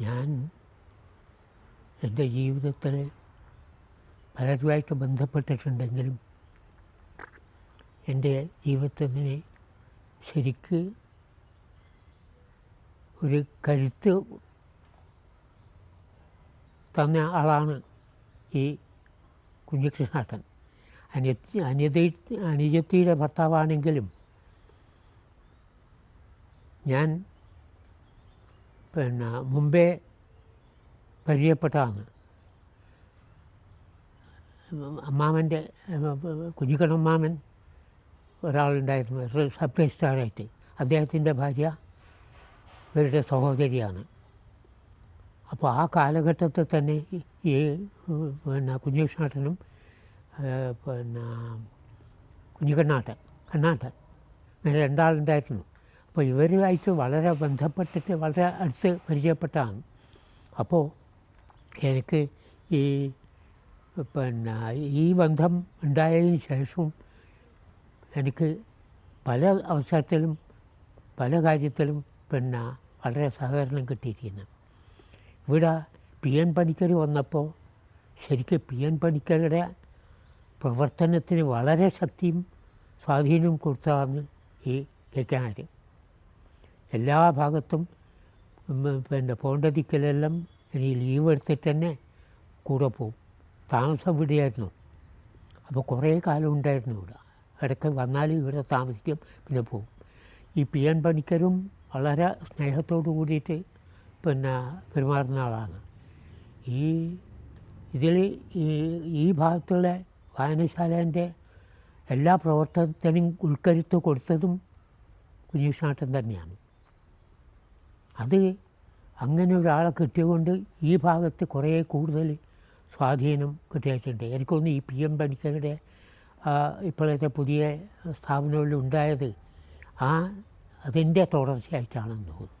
ഞാൻ എന്റെ ജീവിതത്തിൽ പലതുമായിട്ട് ബന്ധപ്പെട്ടിട്ടുണ്ടെങ്കിലും എന്റെ ജീവിതത്തിന് ശരിക്ക് ഒരു കരുത്ത് തന്ന ആളാണ് ഈ കുഞ്ഞികൃഷ്ണാട്ടൻ. അനിയത്തി അനിയതി അനുജത്തിയുടെ ഭർത്താവാണെങ്കിലും ഞാൻ പിന്നെ മുമ്പേ പരിചയപ്പെട്ടതാണ് അമ്മാമന്റെ കുഞ്ഞിക്കണ്ണമ്മാമൻ ഒരാളുണ്ടായിരുന്നു ഒരു സബ് രജിസ്ട്രാറായിട്ട് അദ്ദേഹത്തിന്റെ ഭാര്യ ഇവരുടെ സഹോദരിയാണ്. അപ്പോൾ ആ കാലഘട്ടത്തിൽ തന്നെ ഈ- പിന്നെ കുഞ്ഞുകൃഷ്ണാട്ടനും പിന്നെ കുഞ്ഞിക്കണ്ണാട്ടൻ കണ്ണാട്ടൻ അങ്ങനെ രണ്ടാളുണ്ടായിരുന്നു. അപ്പോൾ ഇവരുമായിട്ട് വളരെ ബന്ധപ്പെട്ടിട്ട് വളരെ അടുത്ത് പരിചയപ്പെട്ടതാണ് അപ്പോൾ എനിക്ക് ഈ പിന്നെ ഈ ബന്ധം ഉണ്ടായതിന് ശേഷവും എനിക്ക് പല അവസരത്തിലും പല കാര്യത്തിലും പിന്നെ വളരെ സഹകരണം കിട്ടിയിരിക്കുന്നു. ഇവിടെ പി എൻ പണിക്കർ വന്നപ്പോൾ ശരിക്കും പി എൻ പണിക്കരുടെ പ്രവർത്തനത്തിന് വളരെ ശക്തിയും സ്വാധീനവും കൊടുത്തതാണ് ഈ കെ കെ ആര്. എല്ലാ ഭാഗത്തും പിന്നെ പോണ്ടതിക്കലെല്ലാം ഇനി ലീവ് എടുത്തിട്ട് തന്നെ കൂടെ പോകും താമസം ഇവിടെയായിരുന്നു. അപ്പോൾ കുറേ കാലം ഉണ്ടായിരുന്നു ഇവിടെ. ഇടയ്ക്ക് വന്നാലും ഇവിടെ താമസിക്കും പിന്നെ പോകും ഈ പി എൻ പണിക്കരും വളരെ സ്നേഹത്തോടു കൂടിയിട്ട് പിന്നെ പെരുമാറുന്ന ആളാണ്. ഈ ഇതിൽ ഈ ഭാഗത്തുള്ള വായനശാലേന്റെ എല്ലാ പ്രവർത്തനത്തിനും ഉൾക്കരുത്ത് കൊടുത്തതും കുഞ്ഞിഷ്ണാട്ടൻ തന്നെയാണ്. അത് അങ്ങനെ ഒരാളെ കിട്ടിയതുകൊണ്ട് ഈ ഭാഗത്ത് കുറേ കൂടുതൽ സ്വാധീനം കിട്ടിയിട്ടുണ്ട് എനിക്കൊന്ന് ഈ പി എം പണിക്കരുടെ ഇപ്പോഴത്തെ പുതിയ സ്ഥാപനങ്ങളിൽ ഉണ്ടായത് ആ അതിന്റെ തുടർച്ചയായിട്ടാണെന്ന് തോന്നുന്നു.